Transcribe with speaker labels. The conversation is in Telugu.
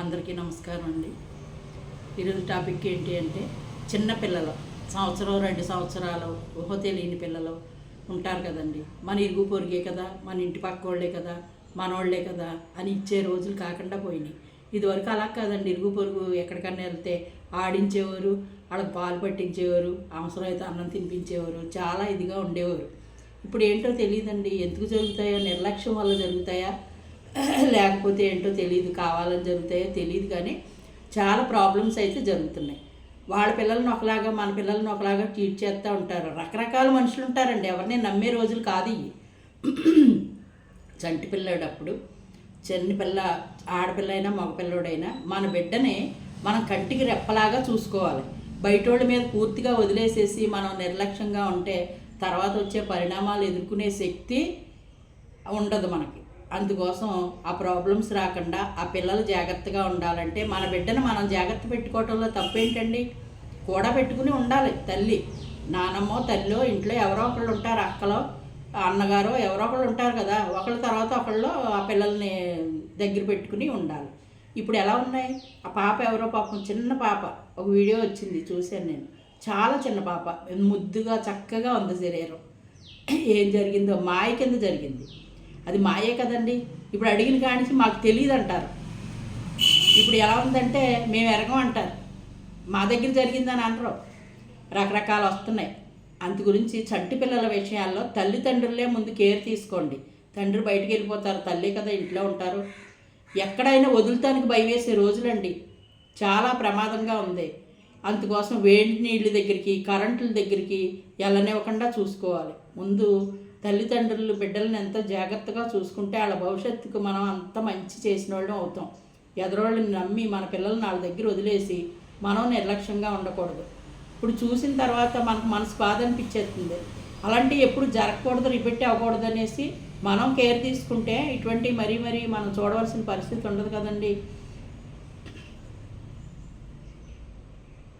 Speaker 1: అందరికీ నమస్కారం అండి. ఈరోజు టాపిక్ ఏంటి అంటే చిన్న పిల్లలు సంవత్సరం రెండు సంవత్సరాలు ఊహ తెలియని పిల్లలు ఉంటారు కదండి. మన ఇరుగు పొరిగే కదా మన ఇంటి పక్క వాళ్ళే కదా మనోళ్ళే కదా అని ఇచ్చే రోజులు కాకుండా పోయినాయి. ఇదివరకు అలా కాదండి. ఇరుగు పొరుగు ఎక్కడికన్నా వెళ్తే ఆడించేవారు వాళ్ళకి పాలు పట్టించేవారు అవసరమైతే అన్నం తినిపించేవారు చాలా ఇదిగా ఉండేవారు. ఇప్పుడు ఏంటో తెలియదండి. ఎందుకు జరుగుతాయో నిర్లక్ష్యం వల్ల జరుగుతాయా? లేకపోతే ఏంటో తెలియదు కావాలని జరుగుతాయో తెలియదు కానీ చాలా ప్రాబ్లమ్స్ అయితే జరుగుతున్నాయి. వాళ్ళ పిల్లలను ఒకలాగా మన పిల్లల్ని ఒకలాగా ట్రీట్ చేస్తూ ఉంటారు. రకరకాల మనుషులు ఉంటారండి. ఎవరిని నమ్మే రోజులు కాదు ఇవి. చంటి పిల్లాడప్పుడు చిన్న పిల్ల ఆడపిల్లైనా మగపిల్లడైనా మన బిడ్డని మనం కంటికి రెప్పలాగా చూసుకోవాలి. బయటోళ్ళ మీద పూర్తిగా వదిలేసేసి మనం నిర్లక్ష్యంగా ఉంటే తర్వాత వచ్చే పరిణామాలు ఎదుర్కొనే శక్తి ఉండదు మనకి. అందుకోసం ఆ ప్రాబ్లమ్స్ రాకుండా ఆ పిల్లలు జాగ్రత్తగా ఉండాలంటే మన బిడ్డను మనం జాగ్రత్త పెట్టుకోవటంలో తప్పేంటండి? కూడా పెట్టుకుని ఉండాలి. తల్లి నానమ్మో తల్లో ఇంట్లో ఎవరో ఒకళ్ళు ఉంటారు అక్కలో అన్నగారో ఎవరో ఒకళ్ళు ఉంటారు కదా ఒకళ్ళ తర్వాత ఒకళ్ళు ఆ పిల్లల్ని దగ్గర పెట్టుకుని ఉండాలి. ఇప్పుడు ఎలా ఉన్నాయి? ఆ పాప ఎవరో పాపం చిన్న పాప. ఒక వీడియో వచ్చింది చూశాను నేను. చాలా చిన్న పాప. ముద్దుగా చక్కగా ఉంది శరీరం. ఏం జరిగిందో మాయ కింద జరిగింది. అది మాయే కదండి. ఇప్పుడు అడిగిన కానించి మాకు తెలియదు అంటారు ఇప్పుడు ఎలా ఉందంటే మేము ఎరగం అంటారు. మా దగ్గర జరిగిందని అనరు. రకరకాలు వస్తున్నాయి. అందు గురించి చంటి పిల్లల విషయాల్లో తల్లిదండ్రులే ముందు కేర్ తీసుకోండి. తండ్రి బయటికి వెళ్ళిపోతారు. తల్లి కదా ఇంట్లో ఉంటారు. ఎక్కడైనా వదులుతానికి భయవేసే రోజులండి. చాలా ప్రమాదంగా ఉంది. అందుకోసం వేడి నీళ్ళ దగ్గరికి కరెంటుల దగ్గరికి వెళ్ళనివ్వకుండా చూసుకోవాలి. ముందు తల్లిదండ్రులు బిడ్డలను ఎంత జాగ్రత్తగా చూసుకుంటే వాళ్ళ భవిష్యత్తుకు మనం అంత మంచి చేసిన వాళ్ళం అవుతాం. ఎదరోళ్ళని నమ్మి మన పిల్లల్ని వాళ్ళ దగ్గర వదిలేసి మనం నిర్లక్ష్యంగా ఉండకూడదు. ఇప్పుడు చూసిన తర్వాత మనకు మనసు బాధ అనిపించేస్తుంది. అలాంటివి ఎప్పుడు జరగకూడదు రిపీట్ అవ్వకూడదు అనేసి మనం కేర్ తీసుకుంటే ఇటువంటి మరీ మరీ మనం చూడవలసిన పరిస్థితి ఉండదు కదండి.